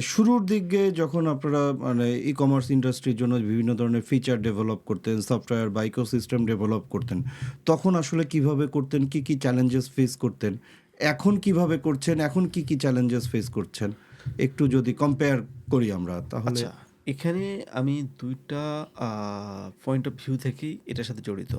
শুরুর দিকে যখন আপনারা মানে ই কমার্স ইন্ডাস্ট্রির জন্য বিভিন্ন ধরনের ফিচার ডেভেলপ করতেন সফটওয়্যার বা ইকোসিস্টেম ডেভেলপ করতেন, তখন আসলে কীভাবে করতেন, কি কি চ্যালেঞ্জেস ফেস করতেন, এখন কীভাবে করছেন, এখন কি কি চ্যালেঞ্জেস ফেস করছেন, একটু যদি কম্পেয়ার করি আমরা, তাহলে আচ্ছা। এখানে আমি দুইটা পয়েন্ট অফ ভিউ থেকেই এটার সাথে জড়িত।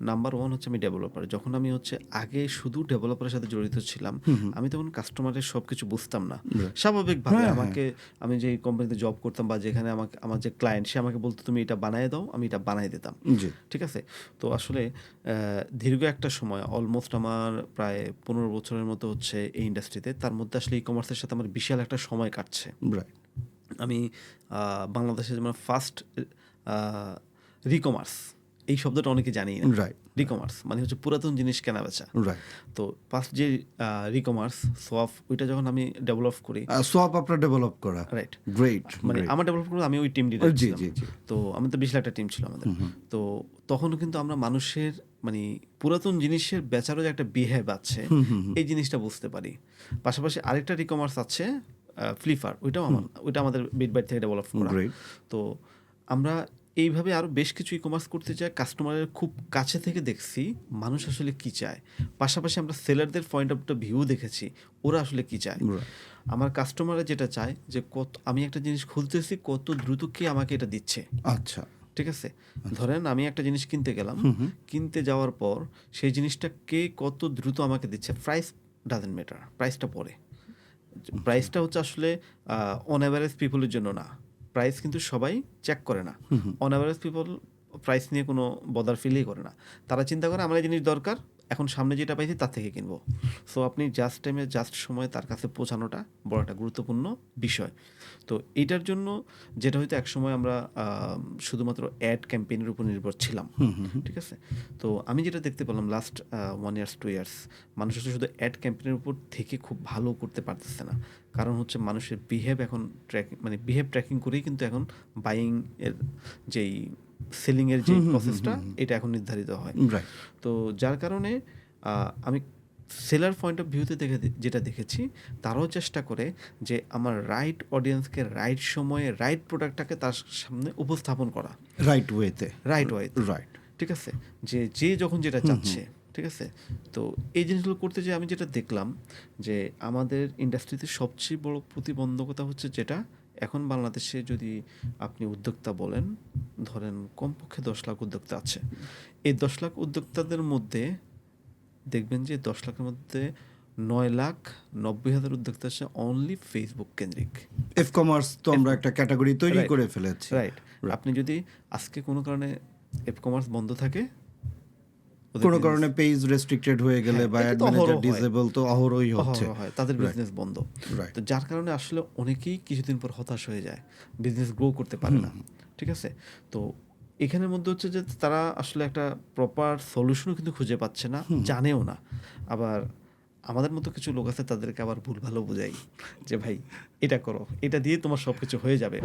নাম্বার ওয়ান হচ্ছে আমি ডেভেলপার যখন আমি হচ্ছে আগে শুধু ডেভেলপারের সাথে জড়িত ছিলাম আমি তখন কাস্টমারের সব কিছু বুঝতাম না। স্বাভাবিকভাবে হ্যাঁ, আমাকে আমি যে কোম্পানিতে জব করতাম বা যেখানে আমাকে আমার যে ক্লায়েন্ট সে আমাকে বলতো তুমি এটা বানায় দাও আমি এটা বানাই দিতাম। ঠিক আছে? তো আসলে আহ, দীর্ঘ একটা সময় অলমোস্ট আমার প্রায় পনেরো বছরের মতো হচ্ছে এই ইন্ডাস্ট্রিতে তার মধ্যে আসলে ই কমার্সের সাথে আমার বিশাল একটা সময় কাটছে। রাইট আমি বাংলাদেশে যেমন ফার্স্ট রিকমার্স এই শব্দটা অনেকে জানি না। রাইট রিকমার্স মানে হচ্ছে পুরাতন জিনিস কেনা বেচা রাইট তো ফার্স্ট যে রিকমার্স সোয়াফ ওইটা যখন আমি ডেভেলপ করি। সোয়াপ আপনার ডেভেলপ করা। রাইট গ্রেট মানে আমার ডেভেলপ করে আমি ওই টিম লিডার জি জি তো আমাদের বিশাল একটা টিম ছিল আমাদের। তো তখনও কিন্তু আমরা মানুষের মানে পুরাতন জিনিসের বেচারও যে একটা বিহেভ আছে এই জিনিসটা বুঝতে পারি। পাশাপাশি আরেকটা রিকমার্স আছে ফ্লিপার ওইটাও আমার ওইটা আমাদের বিট বাইট থেকে ডেভেলপ করা। তো আমরা এইভাবে আরও বেশ কিছু ই কমার্স করতে চাই কাস্টমারের খুব কাছে থেকে দেখছি মানুষ আসলে কি চায়। পাশাপাশি আমরা সেলারদের পয়েন্ট অফ দ্য ভিউ দেখেছি ওরা আসলে কি চায়। আমার কাস্টমাররা যেটা চায় যে কত আমি একটা জিনিস খুলতেছি কত দ্রুত কে আমাকে এটা দিচ্ছে। আচ্ছা। ঠিক আছে? ধরেন আমি একটা জিনিস কিনতে গেলাম কিনতে যাওয়ার পর সেই জিনিসটা কে কত দ্রুত আমাকে দিচ্ছে প্রাইস ডাজেন্ট ম্যাটার প্রাইসটা পরে। প্রাইসটা হচ্ছে আসলে অন অ্যাভারেজ পিপলের জন্য না। প্রাইস কিন্তু সবাই চেক করে না। অন অ্যাভারেজ পিপল প্রাইস নিয়ে কোনো বদার ফিলই করে না। তারা চিন্তা করে আমার এই জিনিস দরকার এখন সামনে যেটা পাইছি তার থেকে কিনবো। সো আপনি জাস্ট টাইমে জাস্ট সময়ে তার কাছে পৌঁছানোটা বড় একটা গুরুত্বপূর্ণ বিষয়। তো এটার জন্য যেটা হয়তো একসময় আমরা শুধুমাত্র অ্যাড ক্যাম্পেইনের উপর নির্ভর ছিলাম। ঠিক আছে? তো আমি যেটা দেখতে পেলাম last one years two years মানুষ আসলে শুধু অ্যাড ক্যাম্পেইনের উপর থেকে খুব ভালো করতে পারতেছে না। কারণ হচ্ছে মানুষের বিহেভ এখন ট্র্যাকিং মানে বিহেভ ট্র্যাকিং করেই কিন্তু এখন বাইং এর যেই সেলিং এর যে প্রসেসটা এটা এখন নির্ধারিত হয়। তো যার কারণে আমি সেলার পয়েন্ট অফ ভিউতে দেখে যেটা দেখেছি তারাও চেষ্টা করে যে আমার রাইট অডিয়েন্সকে রাইট সময়ে রাইট প্রোডাক্টটাকে তার সামনে উপস্থাপন করা। রাইট ওয়েতে রাইট ওয়ে রাইট ঠিক আছে? যে যে যখন যেটা চাচ্ছে ঠিক আছে? তো এই জিনিসগুলো করতে যে আমি যেটা দেখলাম যে আমাদের ইন্ডাস্ট্রিতে সবচেয়ে বড় প্রতিবন্ধকতা হচ্ছে যেটা এখন বাংলাদেশে যদি আপনি উদ্যোক্তা বলেন ধরেন কমপক্ষে দশ লাখ উদ্যোক্তা আছে। এই দশ লাখ উদ্যোক্তাদের মধ্যে দেখবেন যে দশ লাখের মধ্যে নয় লাখ নব্বই হাজার উদ্যোক্তা আছে অনলি ফেসবুক কেন্দ্রিক। এফ কমার্স তো আমরা একটা ক্যাটাগরি তৈরি করে ফেলেছি। রাইট আপনি যদি আজকে কোনো কারণে এফ কমার্স বন্ধ থাকে কোনো কারণে পেজ রেস্ট্রিক্টেড হয়ে গেলে হ্যাঁ, বা অ্যাড ম্যানেজার ডিসেবল তো অহরই হচ্ছে। তাদের বিজনেস বন্ধ। তো যার কারণে আসলে অনেকেই কিছুদিন পর হতাশ হয়ে যায় বিজনেস গ্রো করতে পারে না। ঠিক আছে? তো এখানের মধ্যে হচ্ছে যে তারা আসলে একটা প্রপার সলিউশনও কিন্তু খুঁজে পাচ্ছে না জানেও না। আবার আমাদের মতো কিছু লোক আছে তাদেরকে আবার ভুল ভালো বোঝাই যে ভাই এটা করো এটা দিয়ে তোমার সব কিছু হয়ে যাবে।